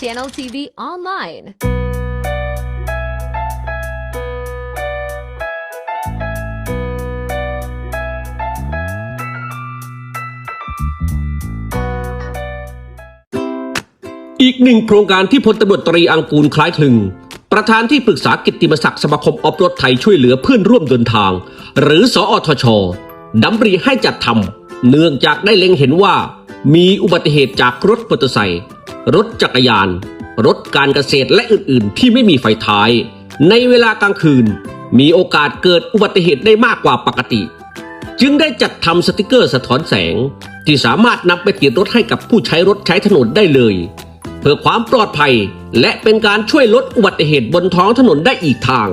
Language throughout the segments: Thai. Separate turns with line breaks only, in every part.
Channel TV online.
อีกหนึ่งโครงการที่พลตำรวจตรีอังกูลคล้ายคลึง ประธานที่ปรึกษากิตติมศักดิ์สมาคมออฟรถไทยช่วยเหลือเพื่อนร่วมเดินทาง หรือสอทชดำริให้จัดทำเนื่องจากได้เล็งเห็นว่า มีอุบัติเหตุจากรถมอเตอร์ไซค์ รถจักรยาน รถการเกษตรและอื่นๆ ที่ไม่มีไฟท้าย ในเวลากลางคืน มีโอกาสเกิดอุบัติเหตุได้มากกว่าปกติ จึงได้จัดทำสติกเกอร์สะท้อนแสง ที่สามารถนำไปติดรถให้กับผู้ใช้รถใช้ถนนได้เลย เพื่อความปลอดภัยและเป็นการช่วยลดอุบัติเหตุบนท้องถนนได้อีกทาง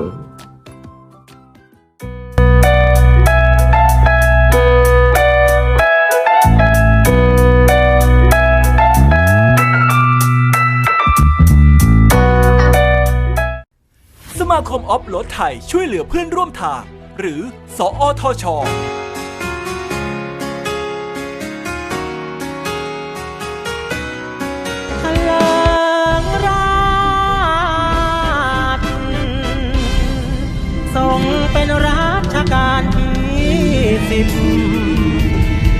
คมออฟโหลดไทยช่วยเหลือเพื่อนร่วมทาง หรือ สออทช
พลังราชทรงเป็นรัชกาลที่สิบ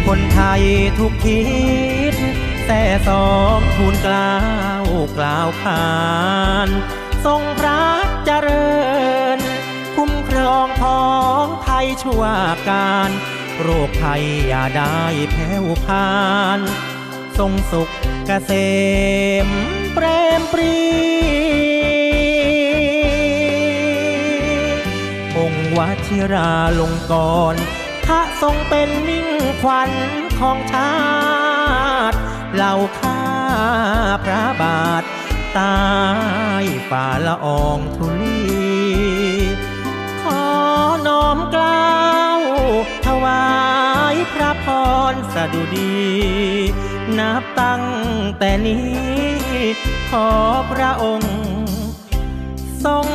คนไทยทุกทิศแต่สองทูลกล่าวกล่าวขาน ทรงพระ เจริญ คุ้มครองพ้องไทยชั่วการ โรคภัยอย่าได้แผ่วพาน ทรงสุขเกษมเปรมปรีองค์วชิราลงกรพระทรงเป็นมิ่งขวัญของชาติเหล่าข้าพระบาท ตายฝ่าละอองธุลีขอน้อมกล้าวถวายพระพรสดุดี นับตั้งแต่นี้ ขอพระองค์ ทรง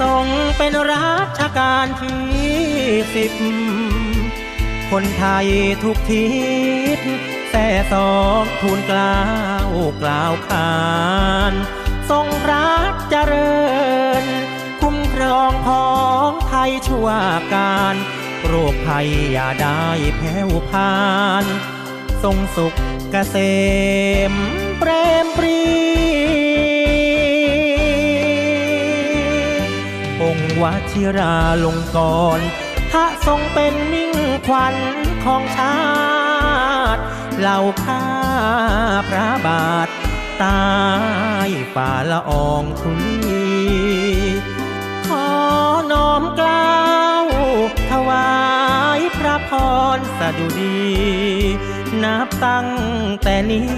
ทรงเป็นรัชกาลที่สิบ คนไทยทุกทิศแต่สองทูลกล่าวกล่าวขาน ทรงพระเจริญ คุ้มครองพ้องไทยชั่วการโรคภัยอย่าได้แผ่วพาน ทรงสุขเกษมเปรมปรี วชิราลงกรพระทรงเป็นมิ่งขวัญของชาติเหล่าข้าพระบาทตายฝ่าละอองธุลีขอน้อมกล้าวถวายพระพรสดุดี นับตั้งแต่นี้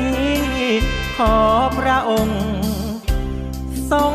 ขอพระองค์ ทรง